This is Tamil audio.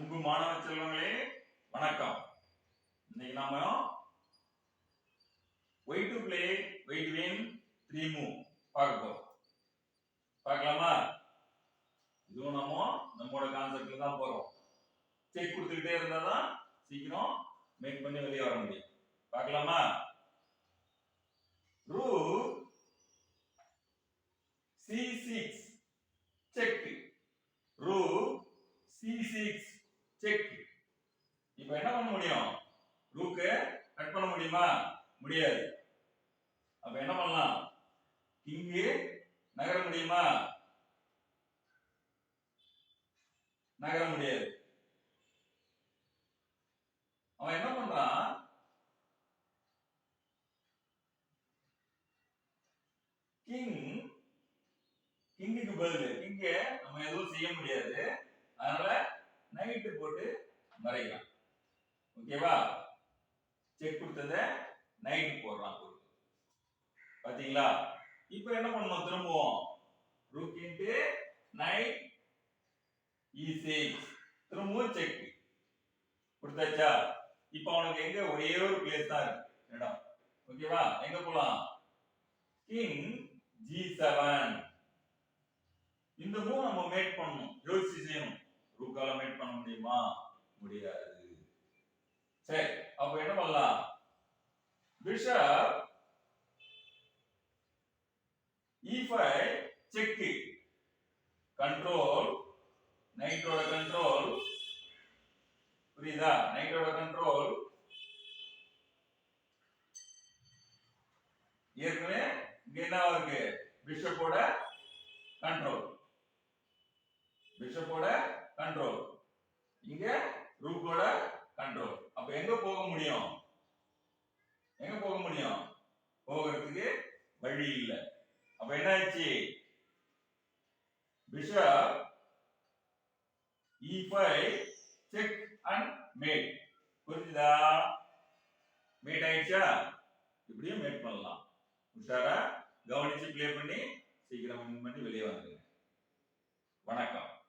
அன்பு மாணவ செல்வங்களே வணக்கம். இன்னைக்கு நாம why to play why win three move பார்க்க போறோம். பார்க்கலாமா? இதுவும் நம்ம நம்மளோட கான்செப்ட்ல தான் போறோம். செக் கொடுத்துக்கிட்டே இருந்தா தான் சீக்கிரம் மேக் பண்ணி வெளியே வர முடியும். பார்க்கலாமா? Rook C six check rook C six check இப்போ என்ன பண்ண முடியும்? ரூக்கு கட் பண்ண முடியுமா? முடியாது. அப்ப என்ன பண்ணலாம்? கிங்கு நகர முடியுமா? நகர முடியாது. அவன் என்ன பண்றான்? கிங் கிங்குக்கு பதில். கிங்க நம்ம எதுவும் செய்ய முடியாது. அதனால மறைக்கலாம் ஓகேவா செக் கொடுத்தத நைட்டு போடுறான் பாத்தீங்களா? இப்போ என்ன பண்ணணும் திரும்பவும். Rook into knight E six திரும்பவும் செக் கொடுத்தாச்சா? இப்போ அவனுக்கு எங்க? ஒரே ஒரு பிளேஸ் தான் இருக்கு. இடம். ஓகேவா எங்க போலாம்? கிங் ஜி செவன் இந்த மூணு நம்ம மேட் பண்ணணும். யோசிச்சு செய்யணும். ரூக்கால மேட் பண்ண முடியுமா? முடியாது. சரி அப்ப என்ன பண்ணலாம்? பிஷப் E5 செக் கண்ட்ரோல் நைட்டோட கண்ட்ரோல் புரியுதா? நைட்டோட கண்ட்ரோல் ஏற்கனவே இங்க என்ன இருக்கு? பிஷப்போட கண்ட்ரோல் பிஷப்போட கண்ட்ரோல் இங்க ரூக்கோட கண்ட்ரோல். அப்ப எங்க போக முடியும்? எங்க போக முடியும்? போகிறதுக்கு வழி இல்லை. அப்ப என்ன ஆச்சு bishop E5 check and mate. புரிஞ்சுதா? மேட் ஆயிடுச்சா? இப்படியும் மேட் பண்ணலாம். உஷாரா கவனிச்சு பிளே பண்ணி சீக்கிரம் பண்ணி வெளியே வந்துருங்க. வணக்கம்.